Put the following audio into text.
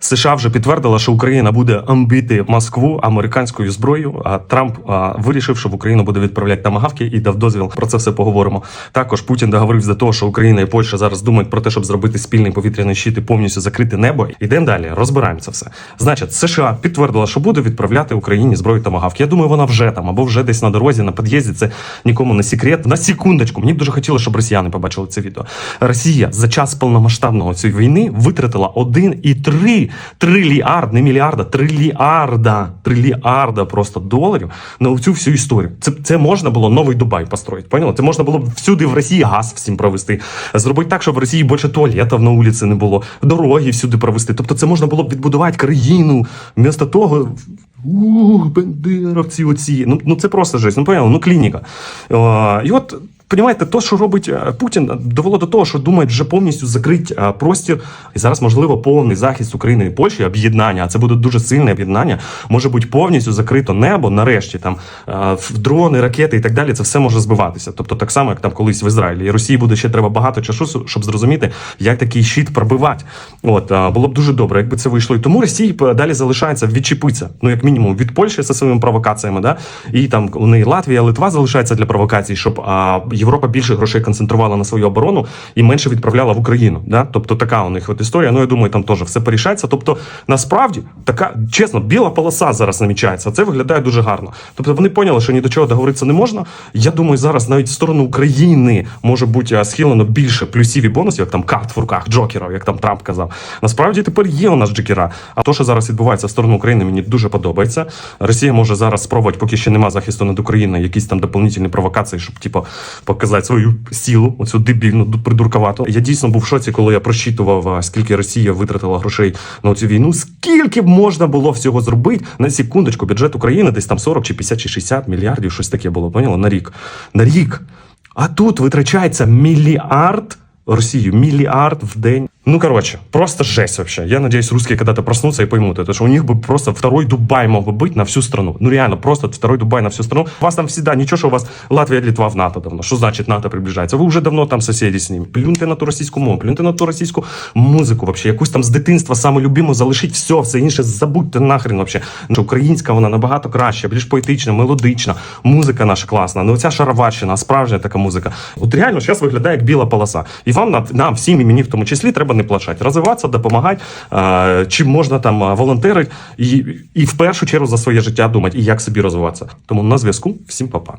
США вже підтвердила, що Україна буде амбити Москву американською зброєю. А Трамп а, вирішив, що в Україну буде відправляти тамагавки і дав дозвіл. Про це все поговоримо. Також Путін договорився до того, що Україна і Польща зараз думають про те, щоб зробити спільний повітряний щит і повністю закрити небо. Ідемо далі, розбираємо це все. Значить, США підтвердила, що буде відправляти Україні зброю тамагавки. Я думаю, вона вже там або вже десь на дорозі, на під'їзді. Це нікому не секрет. На секундочку, мені б дуже хотілося, щоб росіяни побачили це відео. Росія за час повномасштабного цієї війни витратила 1,3 трильярд, не мільярда, трильярда, трильярда просто доларів на цю всю історію. Це, це можна було новий Дубай построїти. Поняли? Це можна було б всюди в Росії газ всім провести. Зробити так, щоб в Росії більше туалетів на вулиці не було, дороги всюди провести. Тобто це можна було б відбудувати країну. Вмісто того. Ух, бендеровці оці. Ну, ну це просто жесть. Ну, поняли? Ну, клініка. О, і от Понімаєте, то, що робить е, Путін, довело до того, що думають вже повністю закрити е, простір, і зараз можливо повний захист України і Польщі, об'єднання. А це буде дуже сильне об'єднання. Може бути повністю закрито небо. Нарешті там е, дрони, ракети і так далі. Це все може збиватися. Тобто, так само, як там колись в Ізраїлі. І Росії буде ще треба багато часу, щоб зрозуміти, як такий щит пробивати. От було б дуже добре, якби це вийшло. І тому Росії далі залишається відчепитися. Ну як мінімум від Польщі зі своїми провокаціями, да і там у неї Латвія, Литва залишається для провокацій, щоб Європа більше грошей концентрувала на свою оборону і менше відправляла в Україну. Да? Тобто така у них от історія. Ну я думаю, там теж все порішається. Тобто, насправді така чесно, біла полоса зараз намічається. Це виглядає дуже гарно. Тобто вони поняли, що ні до чого договоритися не можна. Я думаю, зараз навіть в сторону України може бути схилено більше плюсів і бонусів, як там карт в руках, джокерів, як там Трамп казав. Насправді тепер є у нас джокера. А то, що зараз відбувається в сторону України, мені дуже подобається. Росія може зараз спробувати, поки ще нема захисту над Україною, якісь там дополнительні провокації, щоб типу, показати свою сілу, оцю дебільну придурковату. Я дійсно був в шоці, коли я просчитував, скільки Росія витратила грошей на цю війну. Скільки б можна було всього зробити на секундочку? Бюджет України десь там 40 чи 50 чи 60 мільярдів, щось таке було. Поняло На рік. На рік. А тут витрачається мільярд. Росію мільярд в день. Ну, короче, просто жесть вообще. Я надеюсь, русские когда-то проснутся и поймут это, что у них бы просто второй Дубай мог бы быть на всю страну. Ну, реально, просто второй Дубай на всю страну. У вас там всегда ничего, что у вас Латвия, Литва в НАТО давно. Что значит НАТО приближается? Ви вже давно там сусіди з ними. Плюньте на ту російську мову, плюньте на ту російську музику вообще. Якусь там з дитинства саме любиму залишіть все, все інше забудьте нахрен вообще. Що українська вона набагато краще, більш поетична, мелодична. Музика наша класна. Ну оця шароварщина, справжня така музика. От реально зараз виглядає як біла полоса. І вам нам, нам всім і мені в тому числі треба не плачать, Розвиватися, допомагати, е, чим можна там е, волонтерити і, і в першу чергу за своє життя думати і як собі розвиватися. Тому на зв'язку всім па-па.